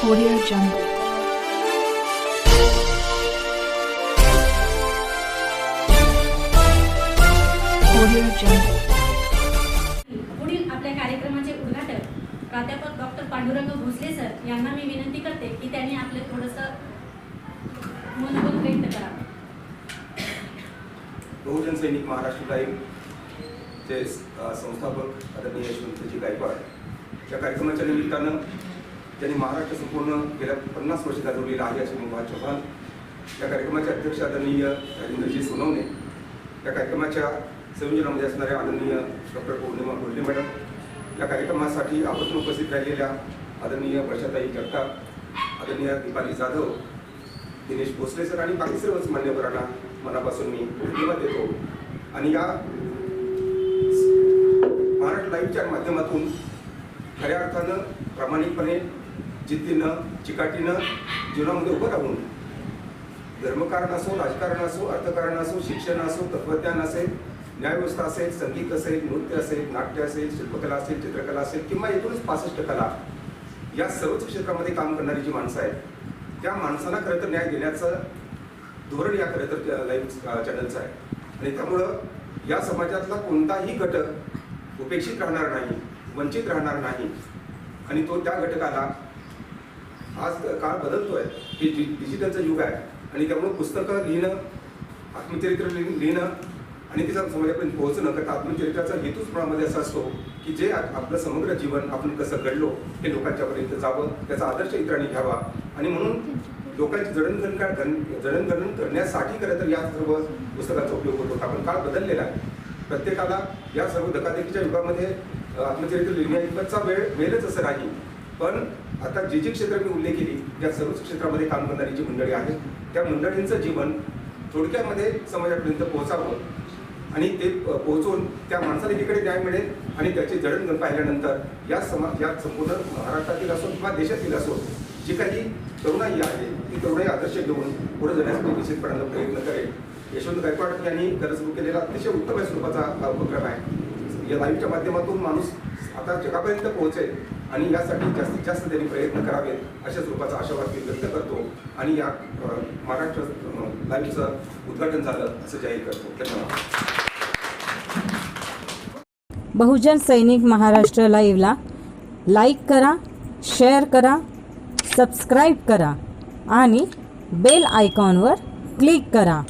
Audio Jungle. Audio Jungle. पुढील आपल्या कार्यक्रमाचे उद्घाटन प्राध्यापक डॉक्टर पांडुरंग भोसले सर यांना मी विनंती करते की त्यांनी आपले थोडंसं मनोबल व्यक्त करावं बहुजन सैनिक महाराष्ट्र लाईव्ह चे संस्थापक आदरणीय यशवंतजी गायकवाड या कार्यक्रमाच्या निमित्तानं ज्यांनी महाराष्ट्र संपूर्ण गेल्या पन्नास वर्ष गाजवलेला आहे असे मुभा चव्हाण या कार्यक्रमाचे अध्यक्ष आदरणीय राजेंद्रजी सोनवणे या कार्यक्रमाच्या संयोजनामध्ये असणाऱ्या आदरणीय डॉक्टर पौर्णिमा कोल्हे मॅडम या कार्यक्रमासाठी आपण उपस्थित राहिलेल्या आदरणीय वर्षाताई जगताप आदरणीय दीपाली जाधव दिनेश भोसले सर आणि बाकी सर्वच मान्यवरांना मनापासून मी धन्यवाद देतो. आणि या महाराष्ट्र लाईव्हच्या माध्यमातून खऱ्या अर्थानं प्रामाणिकपणे जिद्दीनं चिकाटीनं जीवनामध्ये उभं राहून धर्मकारण असो राजकारण असो अर्थकारण असो शिक्षण असो तत्वज्ञान असेल न्यायव्यवस्था असेल संगीत असेल नृत्य असेल नाट्य असेल शिल्पकला असेल चित्रकला असेल किंवा एकूणच पासष्ट कला या सर्वच क्षेत्रामध्ये काम करणारी जी माणसं आहेत त्या माणसांना खरं तर न्याय देण्याचं धोरण या खरं तर लाईव्ह चॅनलचं आहे. आणि त्यामुळं या समाजातला कोणताही घटक उपेक्षित राहणार नाही वंचित राहणार नाही आणि तो त्या घटकाला आज काळ बदलतोय. हे डि डिजिटलचं युग आहे. आणि त्यामुळे पुस्तकं लिहिणं आत्मचरित्र लिहिणं आणि तिचा समाजापर्यंत पोहोचणं तर आत्मचरित्राचा हेतूच मुळामध्ये असा असतो की जे आपलं समग्र जीवन आपण कसं घडलो हे लोकांच्यापर्यंत जावं त्याचा आदर्श इतरांनी घ्यावा. आणि म्हणून लोकांची जडणघडण का- जडणघडण करण्यासाठी खरं तर या सर्व पुस्तकाचा उपयोग होतो आपण काळ बदललेला आहे. प्रत्येकाला या सर्व धकाधकीच्या युगामध्ये आत्मचरित्र लिहिण्याइतपतचा वेळ मिळेलच असं नाही. पण आता जी जी क्षेत्र मी उल्लेख केली त्या सर्वच क्षेत्रामध्ये काम करणारी जी मंडळी आहेत त्या मंडळींचं जीवन थोडक्यामध्ये समाजापर्यंत पोहोचावं आणि ते पोहोचून त्या माणसाला एकीकडे न्याय मिळेल आणि त्याची जडणघडण पाहिल्यानंतर या समाज या संपूर्ण महाराष्ट्रातील असो किंवा देशातील असो जी काही तरुणाई आहे ती तरुणाई आदर्श घेऊन पुढे जाण्यासाठी निश्चितपणानं प्रयत्न करेल. यशवंत गायकवाड यांनी गरज सुरू केलेला अतिशय उत्तम स्वरूपाचा उपक्रम आहे. या लाईव्हच्या माध्यमातून माणूस आता जगापर्यंत पोहोचेल आणि यासाठी जास्तीत जास्त त्यांनी प्रयत्न करावेत अशा स्वरूपाचा आशावाद मी व्यक्त करतो आणि या महाराष्ट्र लाईव्हचं उद्घाटन झालं असं जाहीर करतो. धन्यवाद. बहुजन सैनिक महाराष्ट्र लाईव्हला लाईक करा शेअर करा सबस्क्राईब करा आणि बेल आयकॉनवर क्लिक करा.